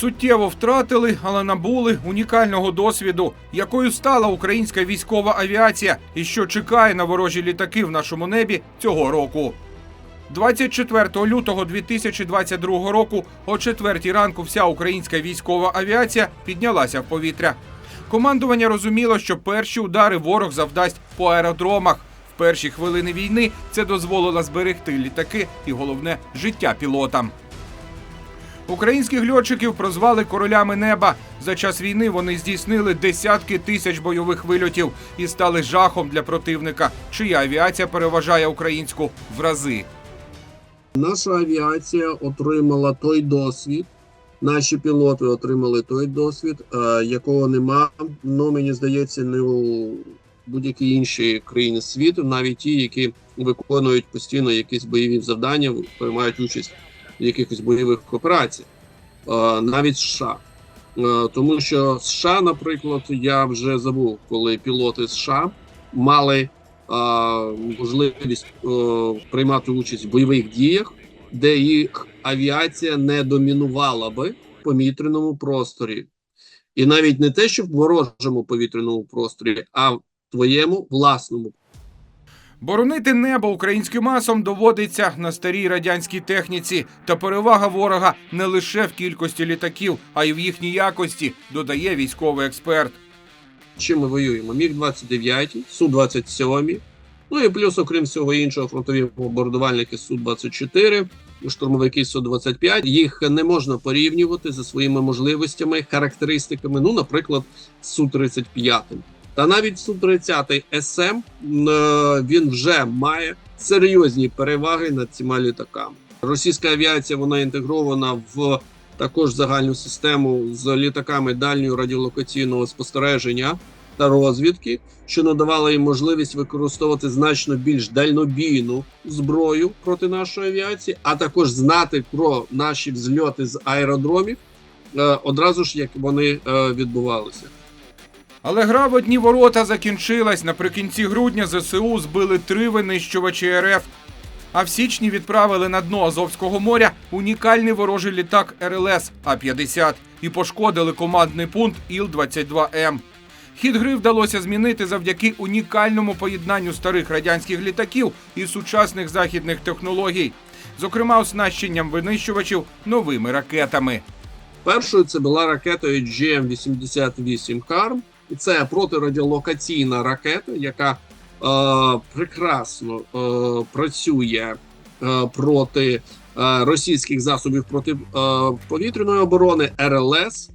Суттєво втратили, але набули унікального досвіду, якою стала українська військова авіація і що чекає на ворожі літаки в нашому небі цього року. 24 лютого 2022 року о 4 ранку вся українська військова авіація піднялася в повітря. Командування розуміло, що перші удари ворог завдасть по аеродромах. В перші хвилини війни це дозволило зберегти літаки і головне життя пілотам. Українських льотчиків прозвали королями неба. За час війни вони здійснили десятки тисяч бойових вильотів і стали жахом для противника, чия авіація переважає українську в рази. Наша авіація отримала той досвід. Наші пілоти отримали той досвід, е, якого нема. Ну мені здається, не у будь-якій іншій країні світу, навіть ті, які виконують постійно якісь бойові завдання, приймають участь якихось бойових операціях, Е, навіть США. Тому що США, наприклад, я вже забув, коли пілоти США мали можливість приймати участь в бойових діях, де їх авіація не домінувала би в повітряному просторі. І навіть не те, що в ворожому повітряному просторі, а в твоєму власному. Боронити небо українським асом доводиться на старій радянській техніці, та перевага ворога не лише в кількості літаків, а й в їхній якості, додає військовий експерт. Чим ми воюємо? Міг-29, Су-27, ну і плюс, окрім всього іншого, фронтові бомбардувальники Су-24, штурмовики Су-25. Їх не можна порівнювати за своїми можливостями, характеристиками, ну, наприклад, з Су-35. Та навіть Су-30 СМ е, він вже має серйозні переваги над цими літаками. Російська авіація вона інтегрована в також загальну систему з літаками дальнього радіолокаційного спостереження та розвідки, що надавало їм можливість використовувати значно більш дальнобійну зброю проти нашої авіації, а також знати про наші взльоти з аеродромів е, одразу ж як вони е, відбувалися. Але гра в одні ворота закінчилась. Наприкінці грудня ЗСУ збили три винищувачі РФ. А в січні відправили на дно Азовського моря унікальний ворожий літак РЛС А-50 і пошкодили командний пункт Іл-22М. Хід гри вдалося змінити завдяки унікальному поєднанню старих радянських літаків і сучасних західних технологій, зокрема оснащенням винищувачів новими ракетами. Першою це була ракетою GM-88 Харм. І Це протирадіолокаційна ракета, яка е, прекрасно е, працює е, проти е, російських засобів проти е, повітряної оборони РЛС.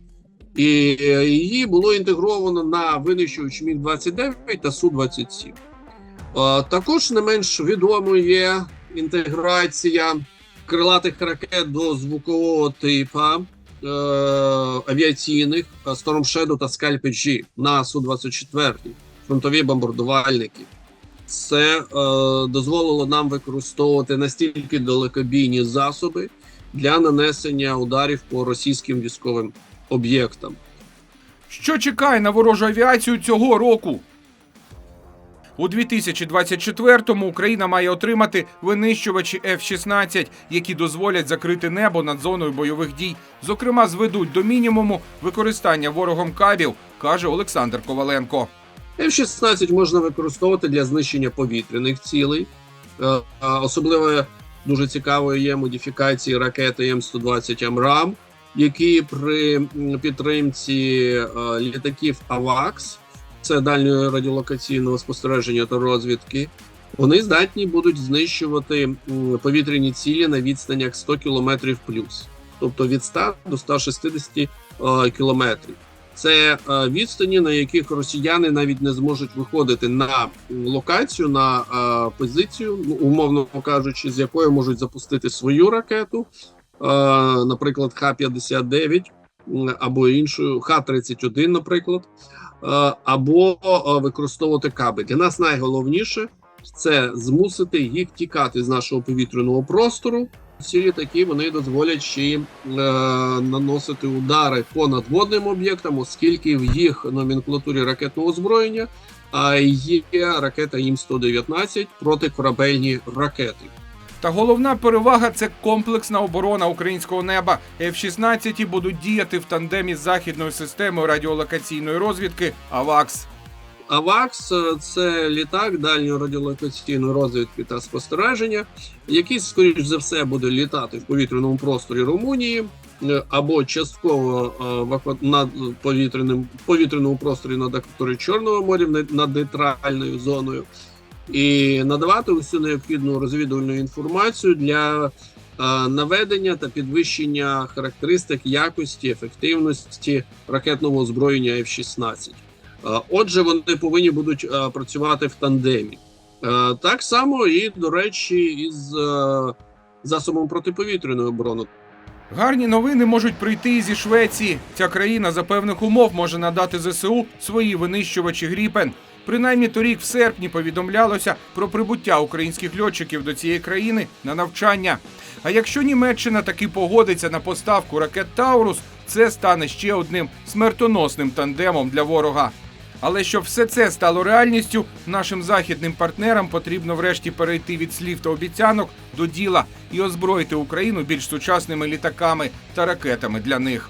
І е, її було інтегровано на винищувач Міг-29 та Су-27. Е, також не менш відомою є інтеграція крилатих ракет до звукового типа е, авіаційних е, Storm Shadow та Scalp G на Су-24 фронтові бомбардувальники. Це е, дозволило нам використовувати настільки далекобійні засоби для нанесення ударів по російським військовим об'єктам. Що чекає на ворожу авіацію цього року? У 2024-му Україна має отримати винищувачі F-16, які дозволять закрити небо над зоною бойових дій. Зокрема, зведуть до мінімуму використання ворогом кабів, каже Олександр Коваленко. F-16 можна використовувати для знищення повітряних цілей. Е, Особливо дуже цікавою є модифікації ракети М120 АМРАМ, які при підтримці е, літаків АВАКС, це дальнього радіолокаційного спостереження та розвідки, вони здатні будуть знищувати повітряні цілі на відстанях 100 км плюс, тобто від 100 до 160 е, кілометрів. Це е, відстані, на яких росіяни навіть не зможуть виходити на локацію, на е, позицію, ну, умовно кажучи, з якої можуть запустити свою ракету, наприклад, Х-59 м, або іншу Х-31, наприклад, е, або е, використовувати каби. Для нас найголовніше це змусити їх тікати з нашого повітряного простору. Ці літаки вони дозволять ще їм е, наносити удари по надводним об'єктам, оскільки в їх номенклатурі ракетного озброєння є ракета ІМ-119 протикорабельні ракети. Та головна перевага це комплексна оборона українського неба. F-16 будуть діяти в тандемі з західною системою радіолокаційної розвідки АВАКС. АВАКС це літак дальньої радіолокаційної розвідки та спостереження, який, скоріш за все, буде літати в повітряному просторі Румунії е, або частково е, над повітряному просторі над акваторією Чорного моря над нейтральною зоною, і надавати усю необхідну розвідувальну інформацію для наведення та підвищення характеристик якості, ефективності ракетного озброєння F-16. Е, Отже, вони повинні будуть працювати в тандемі. Так само і, до речі, із засобом протиповітряної оборони. Гарні новини можуть прийти зі Швеції. Ця країна за певних умов може надати ЗСУ свої винищувачі Гріпен. Принаймні торік в серпні повідомлялося про прибуття українських льотчиків до цієї країни на навчання. А якщо Німеччина таки погодиться на поставку ракет Таурус, це стане ще одним смертоносним тандемом для ворога. Але щоб все це стало реальністю, нашим західним партнерам потрібно врешті перейти від слів та обіцянок до діла і озброїти Україну більш сучасними літаками та ракетами для них.